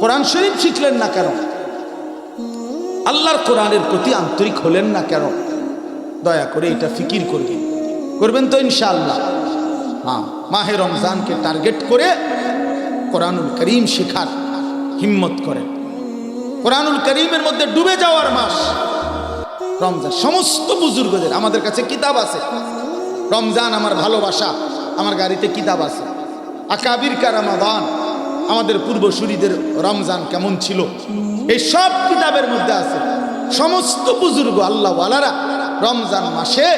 কোরআন শরীফ শিখলেন না কেন? আল্লাহর কোরআনের প্রতি আন্তরিক হলেন না কেন? দয়া করে এটা ফিকির করবেন। করবেন তো ইনশাআল্লাহ। হ্যাঁ মাহে রমজানকে টার্গেট করে কোরআনুল করিম শেখার হিম্মত করেন। কোরআনুল করিমের মধ্যে ডুবে যাওয়ার মাস। রমজান, সমস্ত বুজুর্গদের, আমাদের কাছে কিতাব আছে। রমজান আমার ভালোবাসা, আমার গাড়িতে কিতাব আছে। আকাবির কারামাদান আমাদের পূর্বসূরিদের রমজান কেমন ছিল? এই সব কিতাবের মধ্যে আছে, সমস্ত বুজুর্গ আল্লাহ ওয়ালারা রমজান মাসে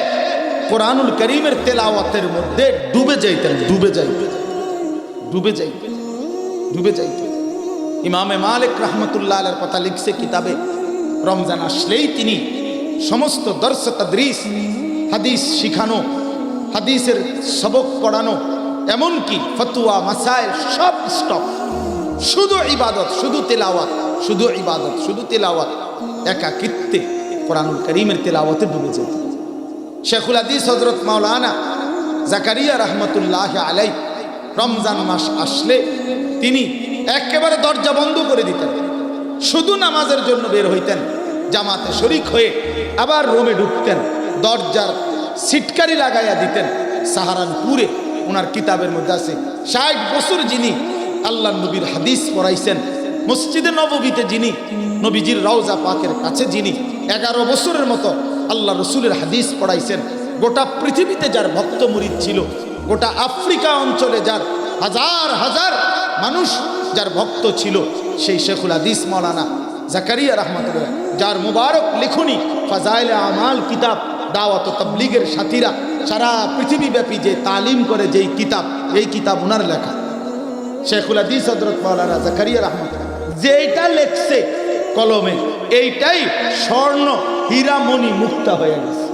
কোরআনুল করিমের তেলাওয়াতের মধ্যে ডুবে যাইতেন ডুবে যাইতেন ডুবে যাইতেন ডুবে যাইতেন। ইমামে মালিক রহমতুল্লাহ আলের কথা লিখছে কিতাবে, রমজান আসলেই তিনি সমস্ত দর্শ তদ্রিস, হাদিস শিখানো, হাদিসের সবক পড়ানো, এমনকি ফতুয়া মাসায় সব স্টপ শুধু ইবাদত, শুধু তেলাওয়াত, শুধু ইবাদত, শুধু তেলাওয়াত। একাকিত্বে কোরআনুল করিমের তেলাওয়াতে ডুবে যেত। শেখুল হাদিস হজরত মাওলানা জাকারিয়া রহমতুল্লাহ আলাই রমজান মাস আসলে তিনি একেবারে দরজা বন্ধ করে দিতেন। শুধু নামাজের জন্য বের হইতেন, জামাতে শরিক হয়ে আবার রোমে ঢুকতেন, দরজার সিটকারি লাগাইয়া দিতেন। সাহারানপুরে ওনার কিতাবের মধ্যে আছে, ষাট বছর যিনি আল্লাহ নবীর হাদিস পড়াইছেন। মসজিদে নববীতে যিনি নবীজির রওজা পাকের কাছে যিনি, এগারো বছরের মতো আল্লাহ রসুলের হাদিস পড়াইছেন। গোটা পৃথিবীতে যার ভক্ত মুরিদ ছিল, গোটা আফ্রিকা অঞ্চলে যার হাজার হাজার মানুষ যার ভক্ত ছিল, সেই শেখুল হাদিস মৌলানা জাকারিয়া রহমতুল্লাহ, যার মুবারক লেখনি ফাজাইলে আমাল কিতাব, দাওয়াত তবলিগের সাথীরা সারা পৃথিবীব্যাপী যে তালিম করে যেই কিতাব, এই কিতাব ওনার লেখা। শেখুল আদিস হজরত মাওলানা জাকারিয়া রহমত যেটা লেখছে কলমে, এইটাই স্বর্ণ হীরামণি মুক্তা হয়ে গেছে।